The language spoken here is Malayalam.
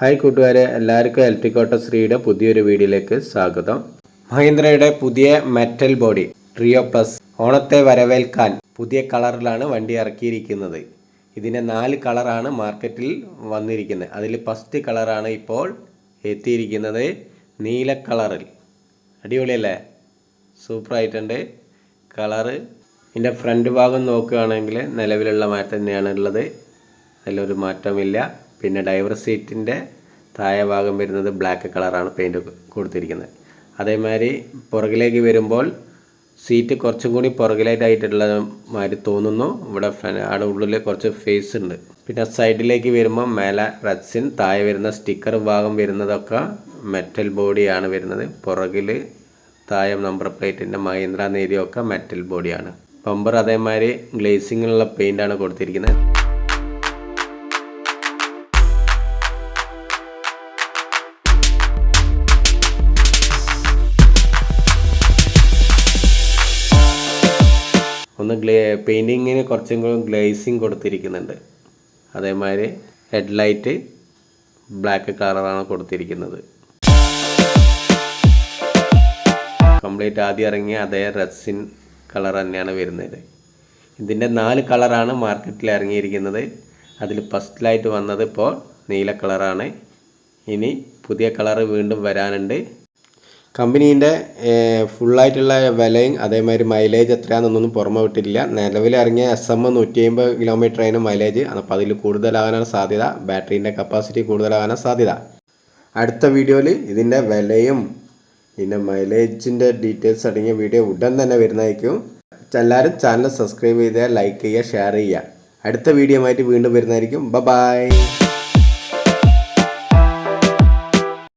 ഹായ് കൂട്ടുകാരെ എല്ലാവർക്കും ഇലക്ട്രിക് ഓട്ടോ ശ്രീയുടെ പുതിയൊരു വീഡിയോയിലേക്ക് സ്വാഗതം. മഹീന്ദ്രയുടെ പുതിയ മെറ്റൽ ബോഡി റിയോ പ്ലസ് ഓണത്തെ വരവേൽക്കാൻ പുതിയ കളറിലാണ് വണ്ടി ഇറക്കിയിരിക്കുന്നത്. ഇതിന്റെ നാല് കളറാണ് മാർക്കറ്റിൽ വന്നിരിക്കുന്നത്. അതിൽ ഫസ്റ്റ് കളറാണ് ഇപ്പോൾ എത്തിയിരിക്കുന്നത് നീല കളറിൽ. അടിപൊളിയല്ലേ? സൂപ്പറായിട്ടുണ്ട് കളറ്. ഇതിന്റെ ഫ്രണ്ട് ഭാഗം നോക്കുകയാണെങ്കിൽ നിലവിലുള്ള മാറ്റം തന്നെയാണ് ഉള്ളത്. അതിലൊരു മാറ്റമില്ല. പിന്നെ ഡ്രൈവർ സീറ്റിന്റെ താഴെ ഭാഗം വരുന്നത് ബ്ലാക്ക് കളറാണ് പെയിന്റ് കൊടുത്തിരിക്കുന്നത്. അതേമാതിരി പുറകിലേക്ക് വരുമ്പോൾ സീറ്റ് കുറച്ചും കൂടി പുറകിലായിട്ടായിട്ടുള്ള മാതിരി തോന്നുന്നു. ഇവിടെ അവിടെ ഉള്ളിൽ കുറച്ച് ഫേസ് ഉണ്ട്. പിന്നെ സൈഡിലേക്ക് വരുമ്പോൾ മേലെ റച്ചിൻ താഴെ വരുന്ന സ്റ്റിക്കർ ഭാഗം വരുന്നതൊക്കെ മെറ്റൽ ബോഡിയാണ് വരുന്നത്. പുറകിൽ താഴെ നമ്പർ പ്ലേറ്റിന്റെ മഹീന്ദ്ര നേരിയൊക്കെ മെറ്റൽ ബോഡിയാണ് ബമ്പർ അതേമാതിരി ഗ്ലേസിങ്ങിലുള്ള പെയിന്റാണ് കൊടുത്തിരിക്കുന്നത്. ഒന്ന് ഗ്ലേ പെയിന്റിങ്ങിന് കുറച്ചും കൂടി ഗ്ലേസിങ് കൊടുത്തിരിക്കുന്നുണ്ട്. അതേമാതിരി ഹെഡ്ലൈറ്റ് ബ്ലാക്ക് കളറാണ് കൊടുത്തിരിക്കുന്നത്. കംപ്ലീറ്റ് ആദ്യം ഇറങ്ങിയ അതേ റെസിൻ കളർ തന്നെയാണ് വരുന്നത്. ഇതിന്റെ നാല് കളറാണ് മാർക്കറ്റിൽ ഇറങ്ങിയിരിക്കുന്നത്. അതിൽ ഫസ്റ്റിലായിട്ട് വന്നത് ഇപ്പോൾ നീല കളറാണ്. ഇനി പുതിയ കളറ് വീണ്ടും വരാനുണ്ട്. കമ്പനീന്റെ ഫുള്ളായിട്ടുള്ള വിലയും അതേമാതിരി മൈലേജ് എത്രയാണെന്നൊന്നും പുറമെ വിട്ടിട്ടില്ല. നിലവിൽ ഇറങ്ങിയ എസ് എം നൂറ്റി അമ്പത് കിലോമീറ്റർ അതിന് മൈലേജ് അപ്പോൾ അതിൽ കൂടുതലാകാനാണ് സാധ്യത. ബാറ്ററീന്റെ കപ്പാസിറ്റി കൂടുതലാകാനാണ് സാധ്യത. അടുത്ത വീഡിയോയിൽ ഇതിന്റെ വിലയും പിന്നെ മൈലേജിന്റെ ഡീറ്റെയിൽസ് അടങ്ങിയ വീഡിയോ ഉടൻ തന്നെ വരുന്നതായിരിക്കും. എല്ലാവരും ചാനൽ സബ്സ്ക്രൈബ് ചെയ്യുക ലൈക്ക് ചെയ്യുക ഷെയർ ചെയ്യുക. അടുത്ത വീഡിയോ ആയിട്ട് വീണ്ടും വരുന്നതായിരിക്കും. ബ